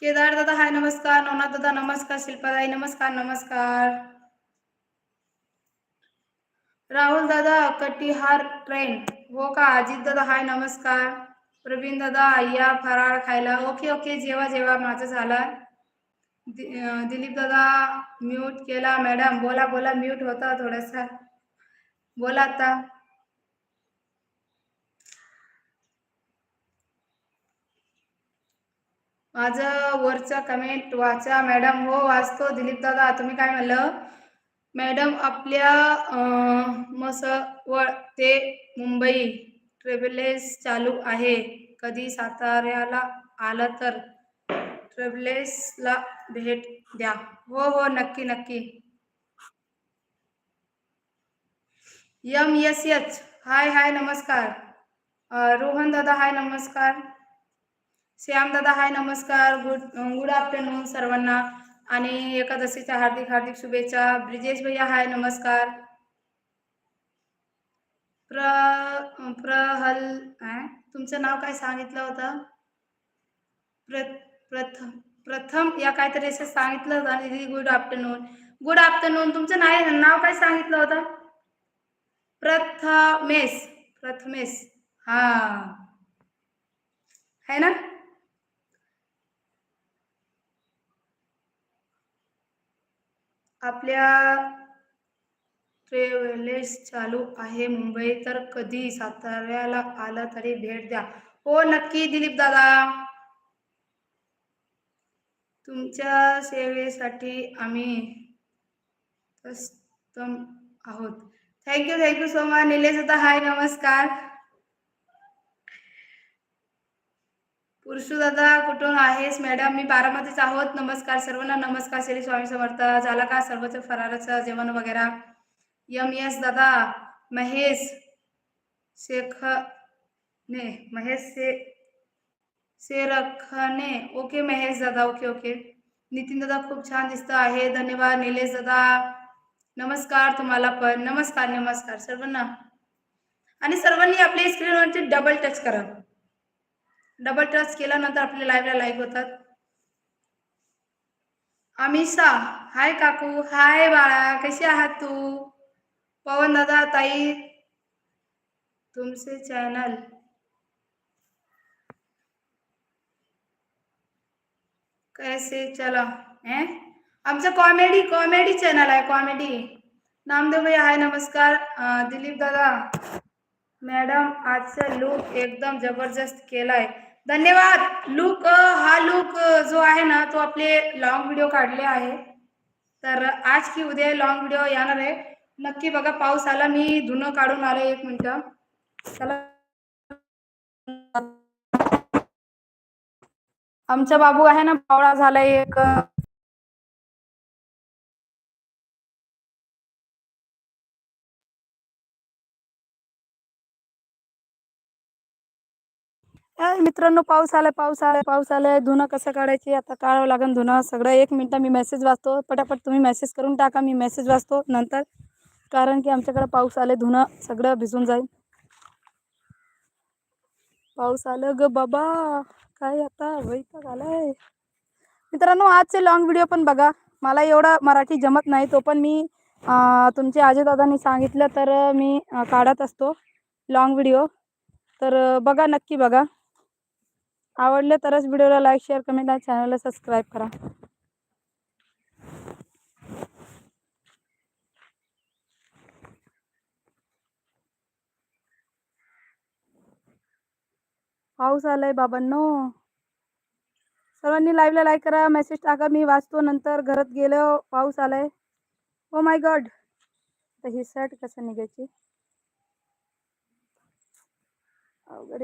केदार दादा हाय नमस्कार. नवनाथ दादा नमस्कार. शिल्पादाई नमस्कार नमस्कार. राहुल दादा कटिहार ट्रेन हो का? अजित दादा हाय नमस्कार. प्रवीण दादा या फराळ खायला. Okay okay. जेवा जेव्हा माझं झालं. दि- दिलीप दादा म्यूट केला. मॅडम बोला बोला. म्यूट होता थोडासा. बोला आता. माझं वरचं कमेंट वाचा. मॅडम हो वाचतो. दिलीप दादा तुम्ही काय म्हणलं? मॅडम आपल्या मसवळ ते मुंबई ट्रॅव्हल्स चालू आहे. कधी साताऱ्याला आलं तर ट्रॅव्हल्सला भेट द्या. हो हो नक्की नक्की. M S H hi hi नमस्कार. रोहन दादा हाय नमस्कार. श्याम दादा हाय नमस्कार. गुड गुड आफ्टरनून सर्वांना. आणि एकादशीच्या हार्दिक हार्दिक शुभेच्छा. ब्रिजेश भैया हाय नमस्कार. प्र प्रहल तुमचं नाव काय सांगितलं होतं? प्र प्रथम प्रथम या काहीतरी असं सांगितलं होतं. आणि गुड आफ्टरनून गुड आफ्टरनून तुमचं नाही नाव काय सांगितलं होतं? प्रथमेश प्रथमेश. हा. है ना? आपल्या ट्रेवलेस चालू आहे मुंबई तर कधी साताऱ्याला आला तरी भेट द्या. हो नक्की दिलीप दादा. तुमच्या सेवेसाठी आम्ही तस्तम आहोत. Thank you thank you so much Nilesh दादा हाय नमस्कार. पुरुषू दादा कुठून आहेस? मॅडम मी बारामतीच आहोत. नमस्कार सर्वांना. नमस्कार श्री स्वामी समर्थ. झाला का सर्वच फराराचं जेवण वगैरे? यम यस दादा. महेश शेख ने महेश से शेरखने. ओके महेश दादा ओके ओके. नितीन दादा खूप छान दिसतं आहे. धन्यवाद. निलेश दादा. नमस्कार तुम्हाला पण. नमस्कार नमस्कार सर्वांना. आणि सर्वांनी आपल्या स्क्रीनवरती डबल टच करा. डबल टच केल्यानंतर आपल्या लाईव्हला लाईव्ह होतात. अमिषा हाय काकू हाय बाळा कशी आहात तू? पवन दादा ताई तुमचे चॅनल कैसे चला? है? आमचं कॉमेडी कॉमेडी चॅनल आहे कॉमेडी नामदेव भैया हाय नमस्कार. दिलीप दादा मॅडम आजचा लुक एकदम जबरदस्त केलाय. धन्यवाद. लुक हा लुक जो आहे ना तो आपले लॉंग व्हिडिओ काढले आहे. तर आज की उद्या लॉंग व्हिडिओ येणार आहे. नक्की बघा पाऊस आला मी धुणं काढून आले एक मिनिट. चला. आमचा बाबू आहे ना पावळा झालाय एक. मित्रांनो पाऊस आलाय पाऊस आलाय पाऊस आलाय. धुणं कसं काढायची आता काढावं लागेल धुणं. सगळं एक मिनटं मी मेसेज वाचतो. पटापट तुम्ही मेसेज करून टाका. मी मेसेज वाचतो नंतर. कारण की आमच्याकडे पाऊस आले धुणं सगळं भिजून जाईल. पाऊस आलं ग बाबा. काय आता? वैताग आलाय. मित्रांनो आजचे लॉंग व्हिडिओ पण बघा. मला एवढं मराठी जमत नाही. तो पण मी तुमचे आजीदादांनी सांगितलं तर मी काढत असतो. लॉंग व्हिडिओ तर बघा नक्की बघा. आवडले तरच व्हिडिओला लाईक शेअर कमेंट आणि चॅनलला सबस्क्राईब करा. पाऊस आलाय बाबांनो. सर्वांनी लाईव्हला लाईक करा मेसेज टाका मी वाचतो नंतर घरात गेलो पाऊस आलाय. ओ माय गॉड तर ही शर्ट कसं निघायची? अवघड